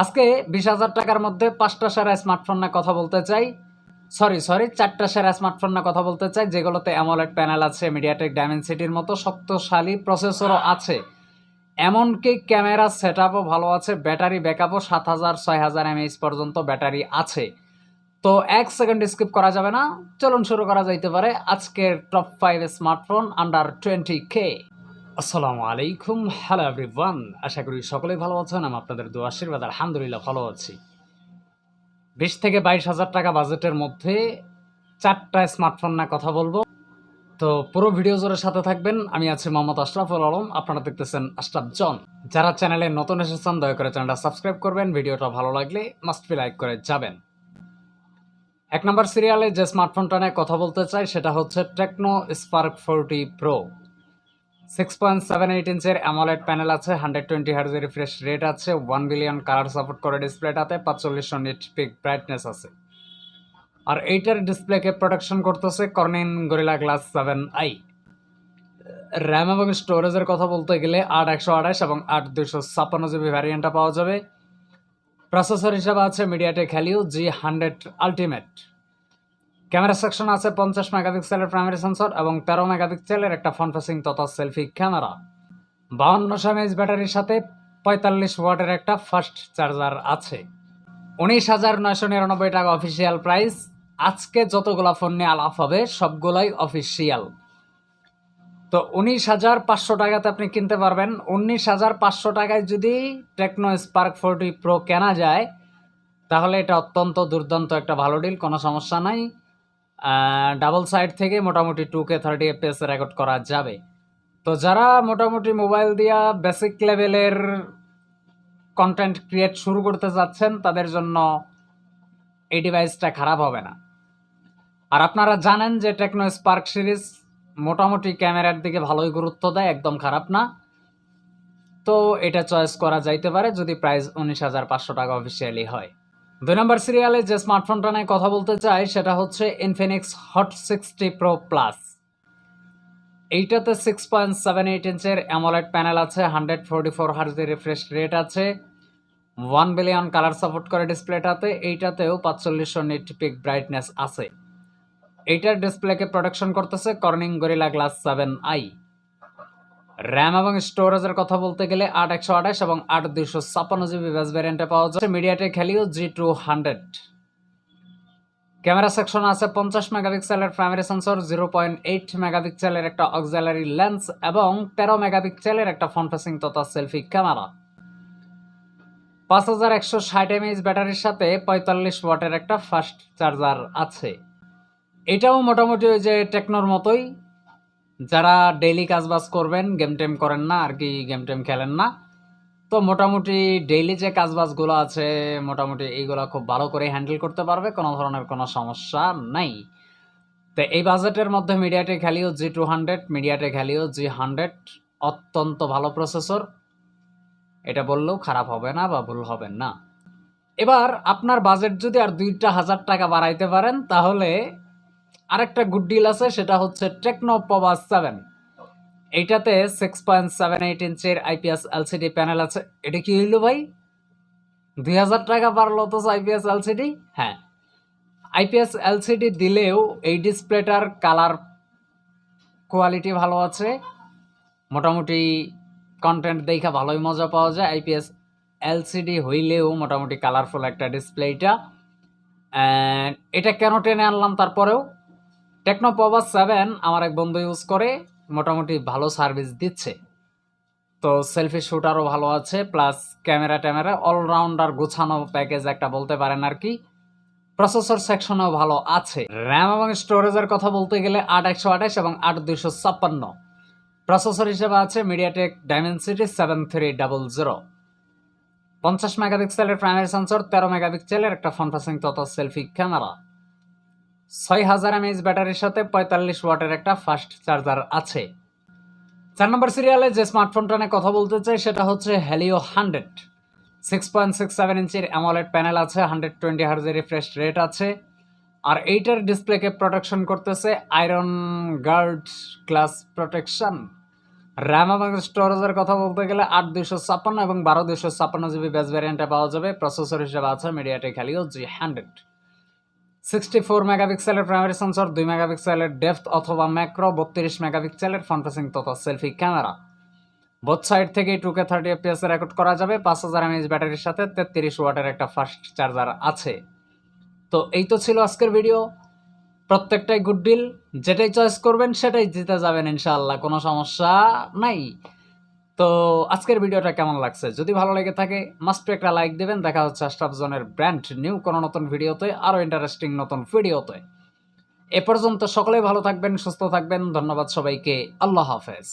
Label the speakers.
Speaker 1: আজকে বিশ হাজার টাকার মধ্যে পাঁচটা সেরা স্মার্টফোন না কথা বলতে চাই। সরি সরি চারটা সেরা স্মার্টফোন না কথা বলতে চাই, যেগুলোতে অ্যামোলেড প্যানেল আছে মিডিয়াটেক ডায়মেনসিটির মতো শক্তশালী প্রসেসরও আছে। এমনকি ক্যামেরা সেট ভালো আছে ব্যাটারি ব্যাকআপও সাত হাজার, ছয় হাজার এমএইচ পর্যন্ত ব্যাটারি আছে। তো এক সেকেন্ড স্কিপ করা যাবে না, চলুন শুরু করা যাইতে পারে আজকের top five smartphone under twenty K আসসালামু আলাইকুম। হ্যালো এভরিওয়ান আশা করি সকলেই ভালো আছেন, আমি আপনাদের দু আশীর্বাদ, আলহামদুলিল্লাহ ভালো আছি। বিশ থেকে বাইশ হাজার টাকা বাজেটের মধ্যে চারটা স্মার্টফোন না কথা বলব। তো পুরো ভিডিও জোরের সাথে থাকবেন। আমি আছি মোহাম্মদ আশরাফুল আলম, আপনারা দেখতেছেন আশরাফ জন। যারা চ্যানেলে নতুন এসেছেন, দয়া করে চ্যানেলটা সাবস্ক্রাইব করবেন ভিডিওটা ভালো লাগলে মাস্ট বি লাইক করে যাবেন। এক নম্বর সিরিয়ালে যে স্মার্টফোনটা নিয়ে কথা বলতে চাই, সেটা হচ্ছে Tecno Spark forty Pro six point seven eight ইঞ্চের AMOLED panel আছে হান্ড্রেড টোয়েন্টি হার্জের রিফ্রেশ রেট আছে ওয়ান বিলিয়ন কালার সাপোর্ট করে ডিসপ্লেটাতে পাঁচচল্লিশশো নিট পিক ব্রাইটনেস আছে। আর এইটার ডিসপ্লেকে প্রোটেকশন করতেছে Corning Gorilla Glass seven I RAM এবং স্টোরেজের কথা বলতে গেলে আট একশো আঠাশ এবং আট দুশো ছাপ্পান্ন জিবি ভ্যারিয়েন্টটা পাওয়া যাবে। প্রসেসর হিসাবে আছে MediaTek Helio G hundred ultimate camera section আছে পঞ্চাশ মেগাপিক্সেলের প্রাইমারি সেন্সর এবং তেরো মেগাপিক্সেলের একটা ফ্রন্ট ফেসিং তথা সেলফি ক্যামেরা বাউন্নশো এমএইচ ব্যাটারির সাথে পঁয়তাল্লিশ ওয়াটের একটা ফাস্ট চার্জার আছে। উনিশ হাজার নয়শো নিরানব্বই টাকা অফিসিয়াল প্রাইস আজকে যতগুলা ফোন নিয়ে আলাপ হবে, সবগুলাই অফিসিয়াল তো উনিশ হাজার পাঁচশো টাকাতে আপনি কিনতে পারবেন। উনিশ হাজার পাঁচশো টাকায় যদি টেকনো স্পার্ক ফোরটি প্রো কেনা যায়, তাহলে এটা অত্যন্ত দুর্দান্ত একটা ভালো ডিল কোনো সমস্যা নাই। ডাবল সাইড থেকে মোটামুটি two K thirty FPS record করা যাবে। তো যারা মোটামুটি মোবাইল দিয়া বেসিক লেভেলের কন্টেন্ট ক্রিয়েট শুরু করতে যাচ্ছেন, তাদের জন্য এই ডিভাইসটা খারাপ হবে না। আর আপনারা জানেন যে টেকনো স্পার্ক সিরিজ মোটামুটি ক্যামেরার দিকে ভালোই গুরুত্ব দেয়, একদম খারাপ না। তো এটা চয়েস করা যাইতে পারে যদি প্রাইস উনিশ হাজার পাঁচশো টাকা অফিসিয়ালি হয়। দুই নম্বর সিরিয়ালে যে স্মার্টফোনটা নিয়ে কথা বলতে চাই, সেটা হচ্ছে Infinix Hot sixty Pro plus এইটাতে সিক্স পয়েন্ট সেভেন এইট ইঞ্চের অ্যামোলেড প্যানেল আছে হান্ড্রেড ফোরটি ফোর হার্জের রিফ্রেশ রেট আছে ওয়ান বিলিয়ন কালার সাপোর্ট করে ডিসপ্লেটাতে এইটাতেও পাঁচচল্লিশশো নিট পিক ব্রাইটনেস আছে। এইটার ডিসপ্লেকে প্রোটেকশন করতেছে Corning Gorilla Glass seven I RAM এবং স্টোরেজের কথা বলতে গেলে আট একশো আঠাশ এবং আট দুইশো ছাপ্পান্ন জিবি বেস ভ্যারিয়েন্টে পাওয়া যাচ্ছে। MediaTek Helio G two hundred camera section আছে পঞ্চাশ মেগাপিক্সেলের primary sensor zero point eight মেগাপিক্সেলের একটা অক্সিলারি লেন্স এবং তেরো মেগাপিক্সেলের একটা ফ্রন্ট ফেসিং তথা সেলফি ক্যামেরা পাঁচ হাজার একশো ষাট এমএইচ ব্যাটারির সাথে পঁয়তাল্লিশ ওয়াটের একটা ফাস্ট চার্জার আছে। এটাও মোটামুটি ওই যে টেকনোর মতোই। যারা ডেইলি কাজবাজ করবেন গেম টেম করেন না, আর কি গেম টেম খেলেন না, তো মোটামুটি ডেইলি যে কাজবাজগুলো আছে, মোটামুটি এইগুলো খুব ভালো করে হ্যান্ডেল করতে পারবে, কোনো ধরনের কোনো সমস্যা নাই। তো এই বাজেটের মধ্যে MediaTek Helio G two hundred MediaTek Helio G hundred অত্যন্ত ভালো প্রসেসর এটা বললেও খারাপ হবে না বা ভুল হবে না। এবার আপনার বাজেট যদি আর দুইটা হাজার টাকা বাড়াইতে পারেন, তাহলে আরেকটা গুড ডিল আছে, সেটা হচ্ছে টেকনো পাওয়ার সেভেন এইটাতে সিক্স পয়েন্ট সেভেন এইট ইঞ্চের আইপিএস এলসিডি প্যানেল আছে। এটা কি হইল ভাই? দুই হাজার টাকা বাড়লো তো আইপিএস এলসিডি হ্যাঁ। আইপিএস এলসিডি দিলেও এই ডিসপ্লেটার কালার কোয়ালিটি ভালো আছে। মোটামুটি কন্টেন্ট দেখা ভালোই মজা পাওয়া যায়। আইপিএস এলসিডি হইলেও মোটামুটি কালারফুল একটা ডিসপ্লে ডিসপ্লেটা এটা কেন টেনে আনলাম তারপরেও? টেকনো পাওয়ার সেভেন আমার এক বন্ধু ইউজ করে, মোটামুটি ভালো সার্ভিস দিচ্ছে। তো সেলফি শুটারও ভালো আছে প্লাস ক্যামেরা ট্যামেরা অলরাউন্ডার গোছানো প্যাকেজ একটা বলতে পারেন আর কি। প্রসেসর সেকশনও ভালো আছে। র্যাম এবং স্টোরেজের কথা বলতে গেলে আট একশো আঠাশ এবং আট দুইশো ছাপ্পান্ন। প্রসেসর হিসেবে আছে MediaTek Dimensity seven three double zero পঞ্চাশ মেগাপিক্সেলের প্রাইমারি সেন্সর তেরো মেগাপিক্সেলের একটা ফ্রন্ট ফেসিং তথা সেলফি ক্যামেরা ছয় হাজার এমএইচ ব্যাটারির সাথে পঁয়তাল্লিশ ওয়াটের একটা ফাস্ট চার্জার আছে। চার নম্বর সিরিয়ালে যে স্মার্টফোনটা নিয়ে কথা বলতে চাই, সেটা হচ্ছে Helio hundred six point six seven ইঞ্চির অ্যামোলেড প্যানেল আছে হান্ড্রেড টোয়েন্টি হার্জের রিফ্রেশ রেট আছে। আর এইটার ডিসপ্লেকে প্রোটেকশন করতেছে iron guard class protection RAM এবং স্টোরেজের কথা বলতে গেলে আট দুইশো ছাপ্পান্ন এবং বারো দুইশো ছাপ্পান্ন জিবি বেস ভ্যারিয়েন্টে পাওয়া যাবে। প্রসেসর হিসেবে আছে MediaTek Helio G hundred sixty four মেগাপিক্সেলের প্রাইমারি সেন্সর দুই মেগাপিক্সেলের ডেপথ অথবা ম্যাক্রো বত্রিশ মেগাপিক্সেলের ফ্রন্ট ফেসিং তথা সেলফি ক্যামেরা বোথ সাইড থেকে two K thirty FPS record করা যাবে, পাঁচ হাজার এমএইচ ব্যাটারির সাথে তেত্রিশ ওয়াটের একটা ফাস্ট চার্জার আছে। তো এই তো ছিল আজকের ভিডিও প্রত্যেকটাই গুড ডিল যেটাই চয়েস করবেন, সেটাই জিতে যাবেন ইনশাআল্লাহ, কোনো সমস্যা নাই। তো আজকের ভিডিওটা কেমন লাগছে? যদি ভালো লেগে থাকে মাস্ট একটা লাইক দেবেন। দেখা হচ্ছে আশরাফ জনের ব্র্যান্ড নিউ কোনো নতুন ভিডিওতে, আরও ইন্টারেস্টিং নতুন ভিডিওতে। এ পর্যন্ত সকলেই ভালো থাকবেন, সুস্থ থাকবেন। ধন্যবাদ সবাইকে। আল্লাহ হাফেজ।